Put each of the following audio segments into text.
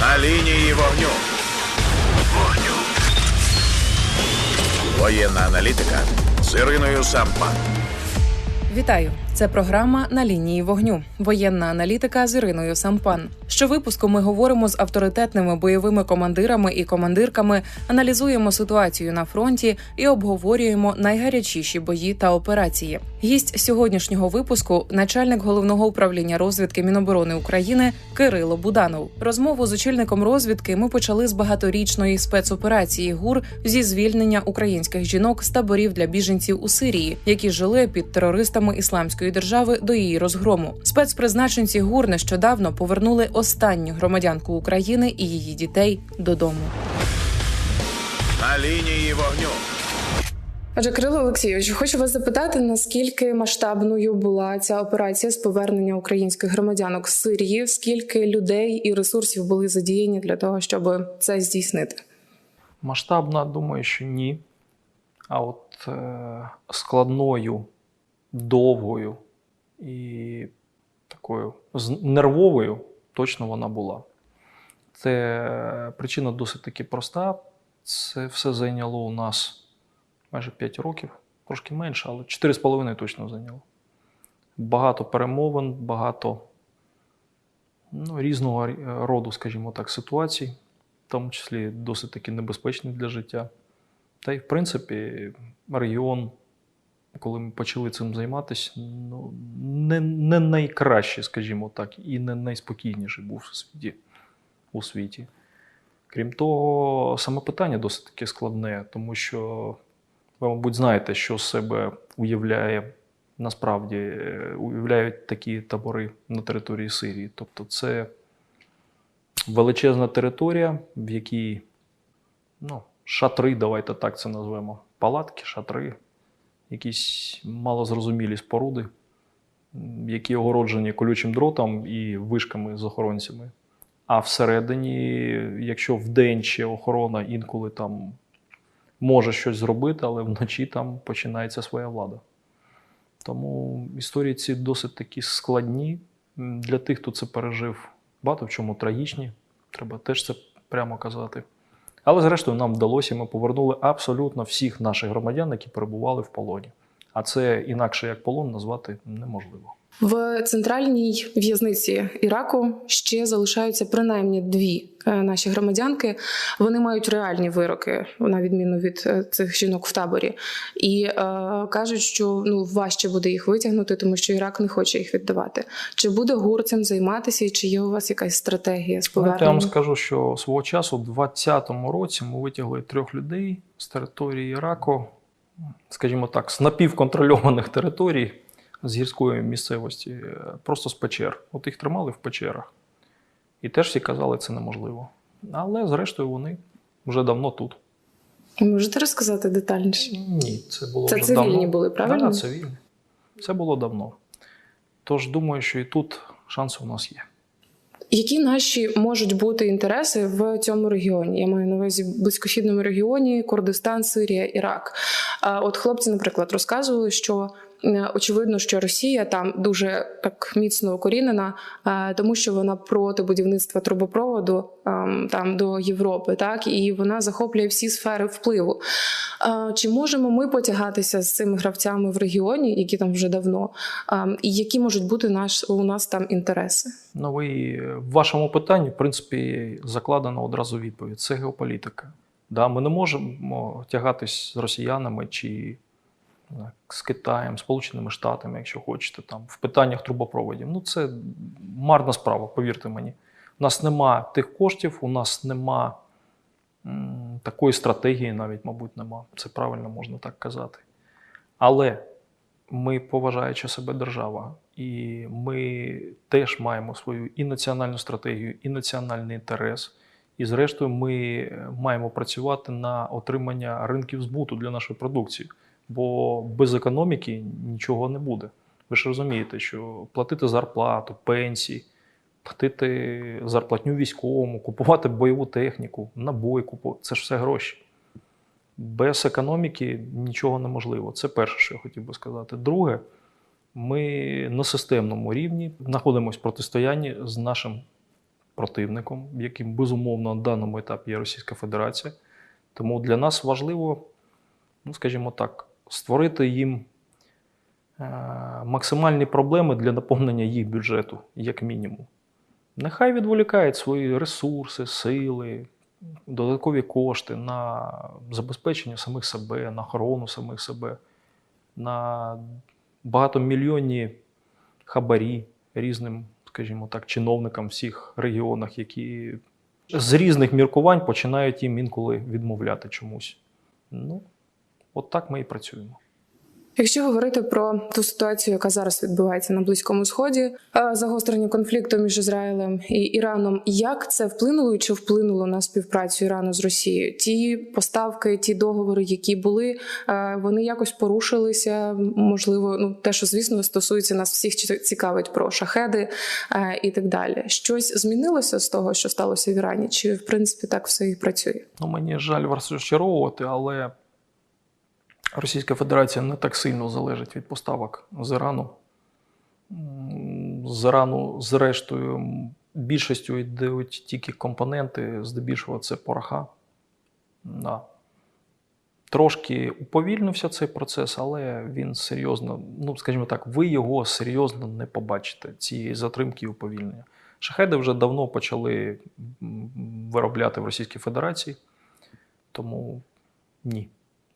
На лінії вогню. Вогню. Воєнна аналітика з Іриною Сампан. Вітаю! Це програма на лінії вогню. Воєнна аналітика з Іриною Сампан. Щовипуску ми говоримо з авторитетними бойовими командирами і командирками, аналізуємо ситуацію на фронті і обговорюємо найгарячіші бої та операції. Гість сьогоднішнього випуску начальник головного управління розвідки Міноборони України Кирило Буданов. Розмову з очільником розвідки ми почали з багаторічної спецоперації ГУР зі звільнення українських жінок з таборів для біженців у Сирії, які жили під терористами ісламської держави до її розгрому. Спецпризначенці ГУР нещодавно повернули останню громадянку України і її дітей додому. На лінії вогню. Отже, Кирило Олексійович, хочу вас запитати, наскільки масштабною була ця операція з повернення українських громадянок з Сирії? Скільки людей і ресурсів були задіяні для того, щоб це здійснити? Масштабна, думаю, що ні. А от е, складною, довгою і такою нервовою точно вона була. Це е, причина досить таки проста. Це все зайняло у нас майже 5 років, трошки менше, але 4,5 точно зайняло. Багато перемовин, багато ну, різного роду, скажімо так, ситуацій, в тому числі досить таки небезпечних для життя. Та й в принципі, регіон, коли ми почали цим займатися, ну, не, не найкращий, скажімо так, і не найспокійніший був у світі. У світі. Крім того, саме питання досить таки складне, тому що ви, мабуть, знаєте, що з себе уявляє насправді е, уявляють такі табори на території Сирії. Тобто, це величезна територія, в якій ну, шатри, давайте так це назвемо. Палатки, шатри, якісь малозрозумілі споруди, які огороджені колючим дротом і вишками з охоронцями. А всередині, якщо вдень ще охорона інколи там може щось зробити, але вночі там починається своя влада. Тому історії ці досить такі складні. Для тих, хто це пережив, багато в чому трагічні. Треба теж це прямо казати. Але зрештою нам вдалося, ми повернули абсолютно всіх наших громадян, які перебували в полоні. А це інакше як полон назвати неможливо. В центральній в'язниці Іраку ще залишаються принаймні дві е, наші громадянки. Вони мають реальні вироки, на відміну від е, цих жінок в таборі, і е, кажуть, що ну важче буде їх витягнути, тому що Ірак не хоче їх віддавати. Чи буде ГУР цим займатися, і чи є у вас якась стратегія з Знаєте, я вам скажу, що свого часу, у 2020 році, ми витягли трьох людей з території Іраку, скажімо так, з напівконтрольованих територій з гірської місцевості, е, просто з печер. От їх тримали в печерах. І теж всі казали, це неможливо. Але зрештою вони вже давно тут. Можете розказати детальніше? Ні, це було Це вже цивільні давно. були, правильно? Так, цивільні. Це було давно. Тож думаю, що і тут шанси у нас є. Які наші можуть бути інтереси в цьому регіоні? Я маю на увазі близькохідному регіоні, Курдистан, Сирія, Ірак. От хлопці, наприклад, розказували, що очевидно, що Росія там дуже так міцно укорінена, е, тому що вона проти будівництва трубопроводу ем, там до Європи, так і вона захоплює всі сфери впливу. Е, Чи можемо ми потягатися з цими гравцями в регіоні, які там вже давно, Ем, і які можуть бути наш у нас там інтереси? Ну, ви в вашому питанні, в принципі, закладено одразу відповідь. Це геополітика. Да, ми не можемо тягатись з росіянами чи з Китаєм, Сполученими Штатами, якщо хочете, там, в питаннях трубопроводів. Ну, це марна справа, повірте мені. У нас нема тих коштів, у нас нема м, такої стратегії, навіть, мабуть, нема. Це правильно можна так казати. Але ми поважаючи себе держава, і ми теж маємо свою і національну стратегію, і національний інтерес. І, зрештою, ми е, маємо працювати на отримання ринків збуту для нашої продукції. Бо без економіки нічого не буде. Ви ж розумієте, що платити зарплату, пенсії, платити зарплатню військовому, купувати бойову техніку, набої купувати це ж все гроші. Без економіки нічого неможливо. Це перше, що я хотів би сказати. Друге, Ми на системному рівні знаходимося в протистоянні з нашим противником, яким безумовно на даному етапі є Російська Федерація. Тому для нас важливо, ну скажімо так, створити їм е, максимальні проблеми для наповнення їх бюджету, як мінімум. Нехай відволікають свої ресурси, сили, додаткові кошти на забезпечення самих себе, на охорону самих себе, на багатомільйонні хабарі різним, скажімо так, чиновникам всіх регіонах, які з різних міркувань починають їм інколи відмовляти чомусь. Ну, от так ми і працюємо. Якщо говорити про ту ситуацію, яка зараз відбувається на близькому сході, е, загострення конфлікту між Ізраїлем і Іраном, як це вплинуло і чи вплинуло на співпрацю Ірану з Росією? Ті поставки, ті договори, які були, е, вони якось порушилися. Можливо, ну те, що звісно стосується нас всіх, чи- цікавить про шахеди е, і так далі. Щось змінилося з того, що сталося в Ірані, чи в принципі так все і працює? Ну, мені жаль вас розчаровувати, але Російська Федерація не так сильно залежить від поставок з Ірану. З Ірану, зрештою, більшістю йдуть тільки компоненти, здебільшого це пороха. Да. Трошки уповільнився цей процес, але він серйозно, ну скажімо так, ви його серйозно не побачите, цієї затримки і уповільнення. Шахеди вже давно почали виробляти в Російській Федерації, тому ні.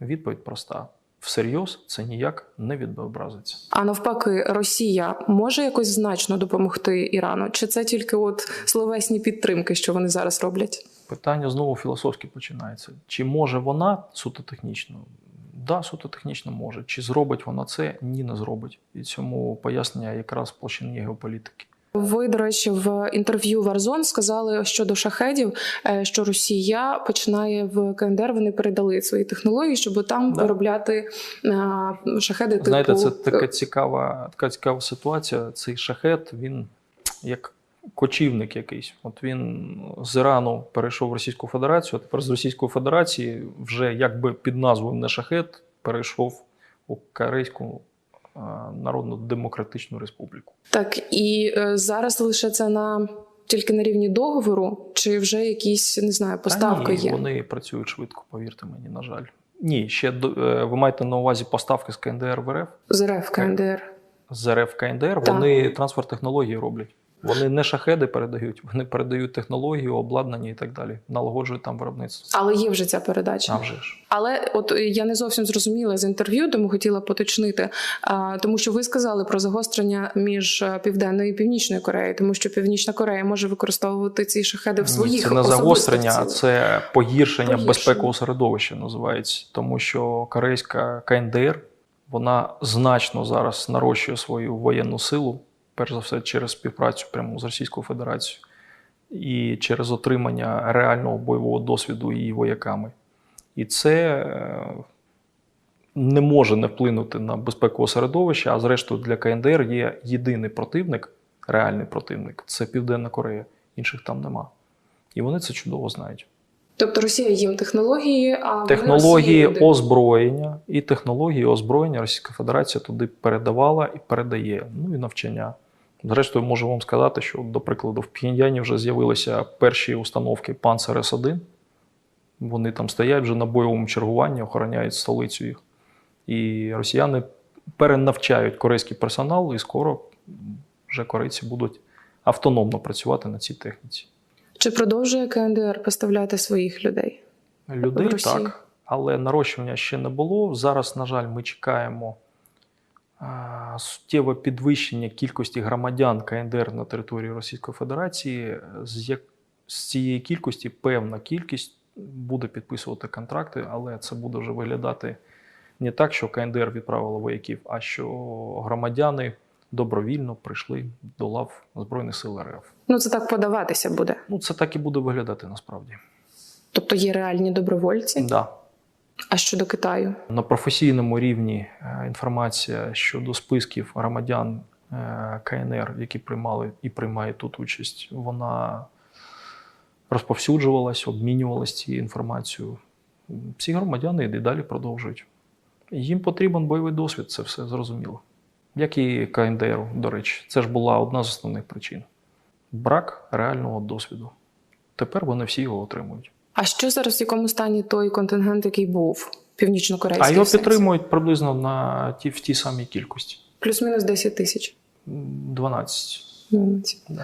Відповідь проста: всерйоз це ніяк не відобразиться. А навпаки, Росія може якось значно допомогти Ірану? Чи це тільки от словесні підтримки, що вони зараз роблять? Питання знову філософське починається. Чи може вона суто технічно? Да, суто технічно може. Чи зробить вона це? Ні, не зробить. І цьому пояснення якраз в площині геополітики. Ви, до речі, в інтерв'ю Варзон сказали щодо шахедів, е, що Росія починає в КНДР. Вони передали свої технології, щоб там Да. виробляти е, шахеди. Типу Знаєте, це така цікава, така цікава ситуація. Цей шахет, він як кочівник якийсь. От він з Ірану перейшов в Російську Федерацію, а тепер з Російської Федерації вже якби під назвою не шахет перейшов у Корейську е, Народно-Демократичну Республіку. так і е, зараз лише це на тільки на рівні договору, чи вже якісь не знаю, поставки Та ні, є. Вони працюють швидко, повірте мені, на жаль. Ні, ще до- е, ви маєте на увазі поставки з КНДР в РФ? з РФ КНДР. з РФ КНДР, Так. вони трансфер технології роблять. Вони не шахеди передають, вони передають технології, обладнання і так далі. Налагоджують там виробництво. Але є вже ця передача. А вже ж. Але от я не зовсім зрозуміла з інтерв'ю, тому хотіла поточнити. А, тому що ви сказали про загострення між е, південною і північною Кореєю, тому що Північна Корея може використовувати ці шахеди в Ні, своїх це не загострення, а це погіршення, Погіршення. безпекового середовища називається. Тому що корейська КНДР вона значно зараз нарощує свою воєнну силу, перш за все, через співпрацю прямо з Російською Федерацією і через отримання реального бойового досвіду її вояками. І це е, не може не вплинути на безпекове середовище, а зрештою для КНДР є єдиний противник, реальний противник це Південна Корея. Інших там нема. І вони це чудово знають. Тобто Росія їм технології, а Технології Росії озброєння і технології озброєння Російська Федерація туди передавала і передає. Ну і навчання. Зрештою, можу вам сказати, що, до прикладу, в Пхеньяні вже з'явилися перші установки Панцер С1. Вони там стоять вже на бойовому чергуванні, охороняють столицю їх. І росіяни перенавчають корейський персонал, і скоро вже корейці будуть автономно працювати на цій техніці. Чи продовжує КНДР поставляти своїх людей? Людей так, але нарощування ще не було. Зараз, на жаль, ми чекаємо суттєве підвищення кількості громадян КНДР на території Російської Федерації. З, як, з цієї кількості певна кількість буде підписувати контракти, але це буде вже виглядати не так, що КНДР відправила вояків, а що громадяни добровільно прийшли до лав Збройних сил РФ. Ну це так подаватися буде. Ну, це так і буде виглядати насправді. Тобто є реальні добровольці. Да. А щодо Китаю? На професійному рівні е, інформація щодо списків громадян е, КНР, які приймали і приймають тут участь, вона розповсюджувалась, обмінювалась цією інформацією. Ці громадяни і далі продовжують. Їм потрібен бойовий досвід, це все зрозуміло. Як і КНДРу, до речі, це ж була одна з основних причин: брак реального досвіду. Тепер вони всі його отримують. А що зараз в якому стані той контингент, який був північно-корейський? А його підтримують приблизно на ті, в тій самій кількості Плюс-мінус 10 тисяч. 12. 12. Ну.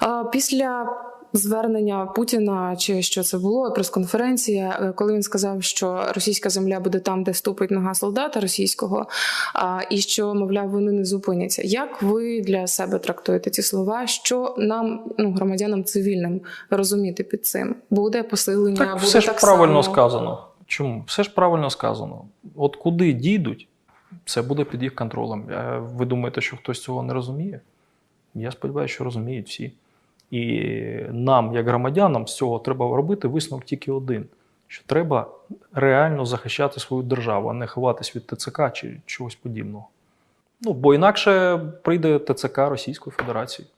Да. Після звернення Путіна, чи що це було, прес-конференція, е, коли він сказав, що російська земля буде там, де ступить нога солдата російського, і що, мовляв, вони не зупиняться. Як ви для себе трактуєте ці слова? Що нам, ну громадянам цивільним, розуміти під цим? Буде посилення, Так, буде все ж так правильно само? сказано. Чому? Все ж правильно сказано. От куди дійдуть, це буде під їх контролем. Е, Ви думаєте, що хтось цього не розуміє? Я сподіваюся, що розуміють всі. І нам, як громадянам, з цього треба робити висновок тільки один: що треба реально захищати свою державу, а не ховатись від ТЦК чи чогось подібного. Ну, бо інакше прийде ТЦК Російської Федерації,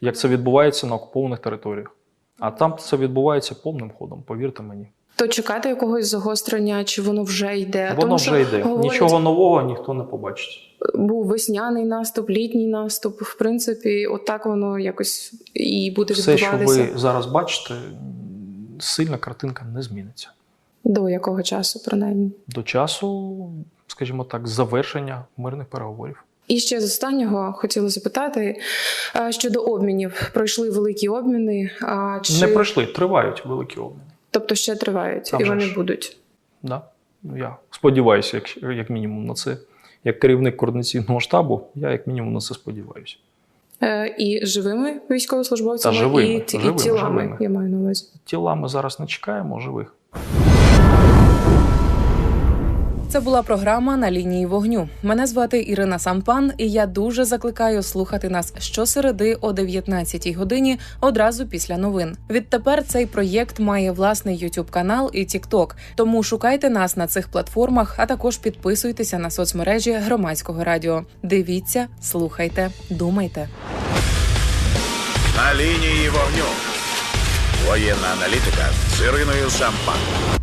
як це відбувається на окупованих територіях. А там це відбувається повним ходом, повірте мені. То чекати якогось загострення, чи воно вже йде? Воно Тому що вже йде. говорять, Нічого нового ніхто не побачить. був весняний наступ, літній наступ. В принципі, отак воно якось і буде Все, що ви зараз бачите, сильна картинка не зміниться. До якого часу, принаймні. До часу, скажімо так, завершення мирних переговорів. І ще з останнього хотіла запитати щодо обмінів. Пройшли великі обміни. А чи Не пройшли, тривають великі обміни. Тобто ще тривають, А і вони ж. будуть. Да? Ну, Я сподіваюся, як, як мінімум, на це. Як керівник координаційного штабу, я як мінімум на це сподіваюся. Е, і живими військовослужбовцями, живими, і, живими, і тілами. живими. Я маю на увазі. Тіла ми зараз не чекаємо, живих. Це була програма на лінії вогню. Мене звати Ірина Сампан, і я дуже закликаю слухати нас щосереди о 19-й годині одразу після новин. Відтепер цей проєкт має власний youtube канал і TikTok, тому шукайте нас на цих платформах, а також підписуйтеся на соцмережі громадського радіо. Дивіться, слухайте, думайте. На лінії вогню. Воєнна аналітика з Іриною Сампан.